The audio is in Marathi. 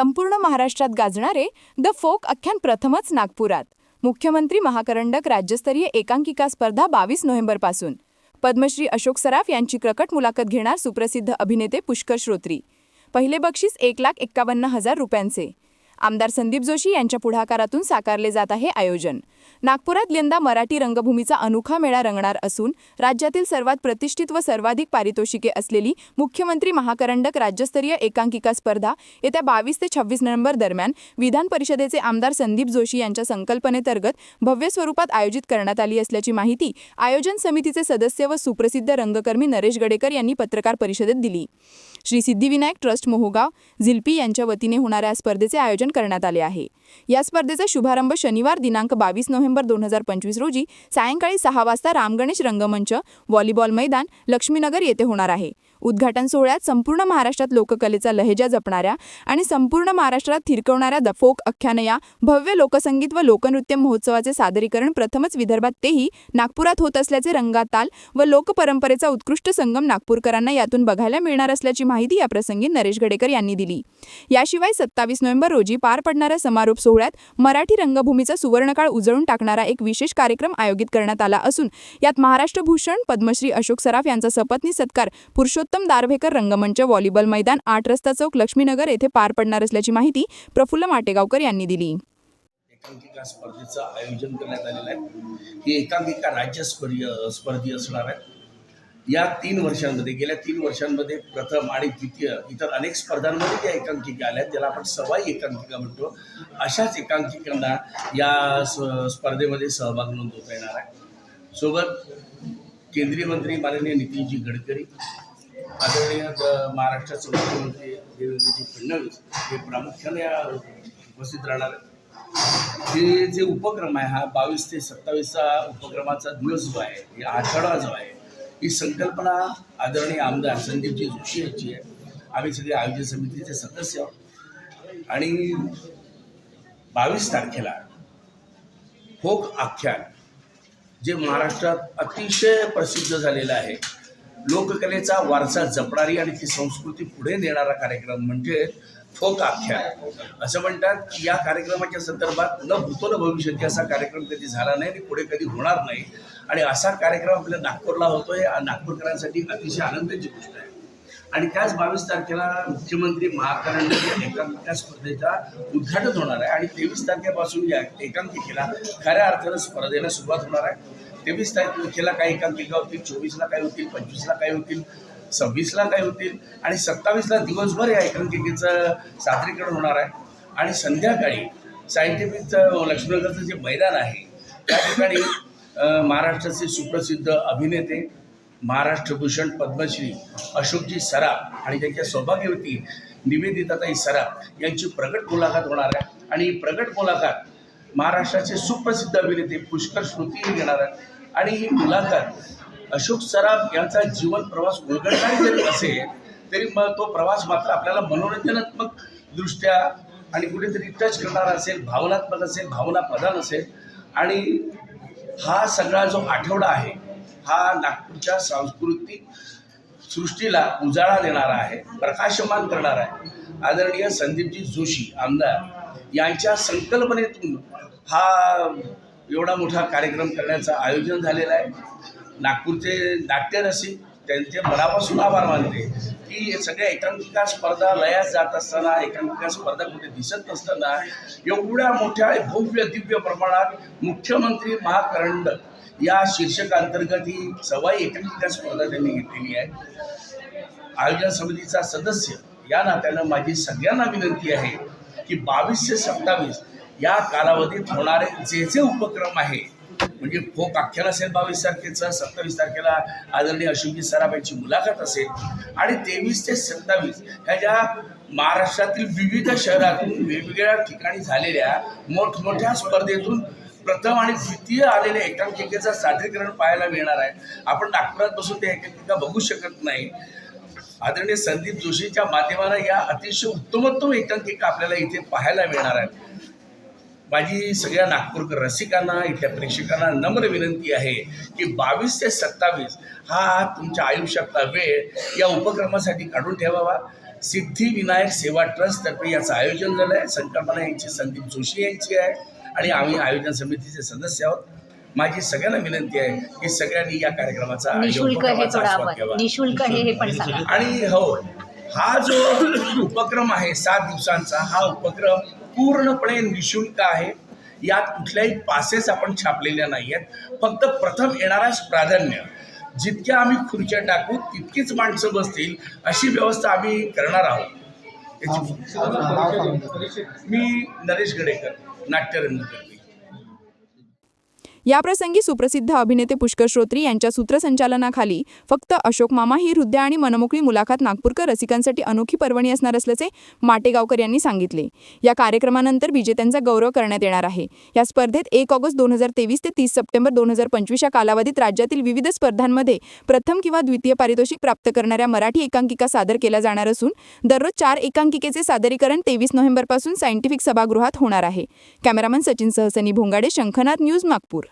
संपूर्ण महाराष्ट्रात गाजणारे द फोक अख्यान प्रथमच नागपुरात. मुख्यमंत्री महाकरंडक राज्यस्तरीय एकांकिका स्पर्धा बावीस नोव्हेंबरपासून पद्मश्री अशोक सराफ यांची प्रकट मुलाखत घेणार सुप्रसिद्ध अभिनेते पुष्कर श्रोत्री. पहिले बक्षीस एक लाख एक्कावन्न हजार रुपयांचे. आमदार संदीप जोशी यांच्या पुढाकारातून साकारले जात आहे आयोजन. नागपुरात यंदा मराठी रंगभूमीचा अनोखा मेळा रंगणार असून राज्यातील सर्वात प्रतिष्ठित व सर्वाधिक पारितोषिके असलेली मुख्यमंत्री महाकरंडक राज्यस्तरीय एकांकिका स्पर्धा येत्या बावीस ते छव्वीस नोव्हेंबर दरम्यान विधान परिषदेचे आमदार संदीप जोशी यांच्या संकल्पनेतर्गत भव्य स्वरूपात आयोजित करण्यात आली असल्याची माहिती आयोजन समितीचे सदस्य व सुप्रसिद्ध रंगकर्मी नरेश गडेकर यांनी पत्रकार परिषदेत दिली. श्री सिद्धिविनायक ट्रस्ट मोहोगाव झिल्पी यांच्या वतीने होणाऱ्या स्पर्धेचे आयोजन करण्यात आले आहे. या स्पर्धेचा शुभारंभ शनिवार दिनांक बावीस नोव्हेंबर दोन हजार पंचवीस रोजी सायंकाळी सहा वाजता रामगणेश रंगमंच व्हॉलीबॉल मैदान लक्ष्मीनगर येथे होणार आहे. उद्घाटन सोहळ्यात संपूर्ण महाराष्ट्रात लोककलेचा लहेजा जपणाऱ्या आणि संपूर्ण महाराष्ट्रात थिरकवणाऱ्या द फोक अख्यान या भव्य लोकसंगीत व लोकनृत्य महोत्सवाचे सादरीकरण प्रथमच विदर्भात तेही नागपुरात होत असल्याचे रंगाताल व लोकपरंपरेचा उत्कृष्ट संगम नागपूरकरांना यातून बघायला मिळणार असल्याची माहिती याप्रसंगी नरेश गडेकर यांनी दिली. याशिवाय सत्तावीस नोव्हेंबर रोजी पार पडणाऱ्या समारोप सोहळ्यात मराठी रंगभूमीचा सुवर्णकाळ उजळून टाकणारा एक विशेष कार्यक्रम आयोजित करण्यात आला असून यात महाराष्ट्र भूषण पद्मश्री अशोक सराफ यांचा सपत्नी सत्कार पुरुषोत्तम दारव्हेकर रंगमंच व्हॉलीबॉल मैदान आठ रस्ता चौक लक्ष्मीनगर येथे पार पडणार असल्याची माहिती प्रफुल्ल माटेगावकर यांनी दिली. एकांकिका स्पर्धेचं आयोजन करण्यात आलेलं आहे. ही एकांकिका राज्यस्तरीय स्पर्धी असणार आहे. या तीन वर्षांमध्ये गेल्या तीन वर्षांमध्ये प्रथम आणि द्वितीय इतर अनेक स्पर्धांमध्ये ज्या एकांकिका आल्या. आहेत, ज्याला आपण सवाई एकांकिका म्हणतो. अशाच एकांकिकांना या स्पर्धेमध्ये सहभाग नोंदवता येणार आहे. सोबत केंद्रीय मंत्री माननीय नितीनजी गडकरी आदरणीय महाराष्ट्राचे मुख्यमंत्री देवेंद्रजी फडणवीस हे प्रामुख्याने उपस्थित राहणार हे जे उपक्रम आहे हा बावीस ते सत्तावीसचा उपक्रमाचा दिवस जो आहे हे आठवडा जो आहे ही संकल्पना आदरणीय आमदार संदीपजी जोशी यांची आहे. आम्ही सगळे आयोजन समितीचे सदस्य आहोत. आणि बावीस तारखेला फोक आख्यान जे महाराष्ट्रात अतिशय प्रसिद्ध झालेलं आहे लोककलेचा वारसा जपणारी आणि ती संस्कृती पुढे नेणारा कार्यक्रम म्हणजे फोक आख्यान. असं म्हणतात की या कार्यक्रमाच्या संदर्भात न भूतो न भविष्यती असा कार्यक्रम कधी झाला नाही आणि पुढे कधी होणार नाही. आणि असा कार्यक्रम आपल्या नागपूरला होतो हे नागपूरकरांसाठी अतिशय आनंदाची गोष्ट आहे. आणि त्याच बावीस तारखेला मुख्यमंत्री महाकरंडक एकांकिका स्पर्धेचा उद्घाटन होणार आहे. आणि तेवीस तारखेपासून या एकांकिकेला खऱ्या अर्थानं स्पर्धेला सुरुवात होणार आहे. तेवीस तारखेला काही एकांकिका होतील चोवीसला काय होतील पंचवीसला काय होतील सव्वीसला काय होतील आणि सत्तावीसला दिवसभर या एकांकिकेचं सादरीकरण होणार आहे. आणि संध्याकाळी सायंटिफिकचं लक्ष्मीनगरचं जे मैदान आहे त्या ठिकाणी महाराष्ट्राचे सुप्रसिद्ध अभिनेते महाराष्ट्रभूषण पद्मश्री अशोकजी सराफ आणि त्यांच्या सौभाग्यवती निवेदिताताई सराफ यांची प्रगट मुलाखत होणार आहे. आणि ही प्रगट मुलाखत महाराष्ट्राचे सुप्रसिद्ध अभिनेते पुष्कर श्रुती घेणार आहेत आणि ही मुलाखत अशोक सराफ यांचा जीवन प्रवास उलगडणारी जरी असेल तरी मग तो प्रवास मात्र आपल्याला मनोरंजनात्मक दृष्ट्या आणि कुठेतरी टच करणारा असेल भावनात्मक असेल भावना प्रधान असेल. आणि हा सगळा जो आठवडा आहे हा नागपूरच्या सांस्कृतिक सृष्टीला उजाळा देणारा आहे प्रकाशमान करणारा आहे. आदरणीय संदीपजी जोशी आमदार यांच्या संकल्पनेतून हा एवढा मोठा कार्यक्रम करण्याचं आयोजन झालेलं आहे. नागपूरचे नाट्यरसिक त्यांचे मनापासून आभार मानते की सगळ्या एकांकिका स्पर्धा लयास जात असताना एकांकिका स्पर्धा कुठे दिसत नसताना एवढ्या मोठ्या भव्य दिव्य प्रमाणात मुख्यमंत्री महाकरंड या शीर्षकांतर्गत ही सवाई एकांकिका स्पर्धा त्यांनी घेतलेली आहे. आयोजन समितीचा सदस्य या नात्यानं माझी सगळ्यांना विनंती आहे की बावीस ते सत्तावीस या कालावधीत होणारे जे जे उपक्रम आहे म्हणजे फोक आख्यान असेल बावीस तारखेचं सत्तावीस तारखेला आदरणीय अशोकजी सराबाईंची मुलाखत असेल आणि तेवीस ते सत्तावीस ह्या ज्या महाराष्ट्रातील विविध शहरातून वेगवेगळ्या ठिकाणी झालेल्या मोठमोठ्या स्पर्धेतून प्रथम आणि द्वितीय आलेल्या एकांकिकेचं सादरीकरण पाहायला मिळणार आहे. आपण नागपुरात बसून त्या एकांकिका बघू शकत नाही. आदरणीय संदीप जोशीच्या माध्यमानं या अतिशय उत्तमोत्तम एकांकिका आपल्याला इथे पाहायला मिळणार आहेत माझी सगळ्या नागपूरकर रसिकांना इथल्या प्रेक्षकांना नम्र विनंती आहे की बावीस ते सत्तावीस हा तुमच्या आयुष्यातला वेळ या उपक्रमासाठी काढून ठेवावा. सिद्धिविनायक सेवा ट्रस्ट तर्फे याचं आयोजन झालं आहे. संकल्पना यांची संदीप जोशी यांची आहे. आणि आम्ही आयोजन समितीचे सदस्य आहोत. माझी सगळ्यांना विनंती आहे की सगळ्यांनी या कार्यक्रमाचा निशुल्क हे आणि हो हा जो उपक्रम आहे सात दिवसांचा हा उपक्रम पूर्णपणे निशुल्क आहे. यात कुठल्याही पासेस आपण छापलेल्या नाही आहेत फक्त प्रथम येणाराच प्राधान्य. जितक्या आम्ही खुर्च्या टाकू तितकीच माणसं बसतील अशी व्यवस्था आम्ही करणार आहोत. मी नरेश गडेकर नाट्यरंगकर्मी याप्रसंगी सुप्रसिद्ध अभिनेते पुष्कर श्रोत्री यांच्या सूत्रसंचालनाखाली फक्त अशोक मामा ही हृदय आणि मनमोकळी मुलाखत नागपूरकर रसिकांसाठी अनोखी पर्वणी असणार असल्याचे माटेगावकर यांनी सांगितले. या कार्यक्रमानंतर विजेत्यांचा गौरव करण्यात येणार आहे. या स्पर्धेत एक ऑगस्ट दोन हजार तेवीस ते तीस सप्टेंबर दोन हजार पंचवीस या कालावधीत राज्यातील विविध स्पर्धांमध्ये प्रथम किंवा द्वितीय पारितोषिक प्राप्त करणाऱ्या मराठी एकांकिका सादर केल्या जाणार असून दररोज चार एकांकिकेचे सादरीकरण तेवीस नोव्हेंबरपासून सायंटिफिक सभागृहात होणार आहे. Cameraman Sachin Sahasani Bhongade Shankhnath news Nagpur.